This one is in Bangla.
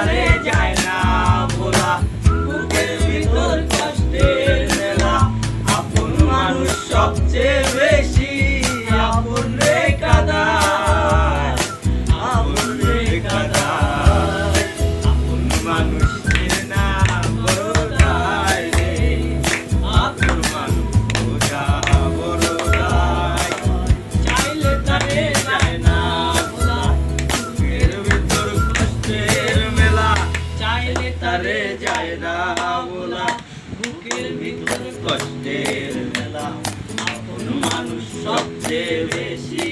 পারে যায় না বলা বুকের ভিতর কষ্টের মেলা। আপন মানুষ সবচেয়ে তারে যায় না বলা। বুকের ভিতর কষ্টের মেলা। আপন মানুষ সবচেয়ে বেশি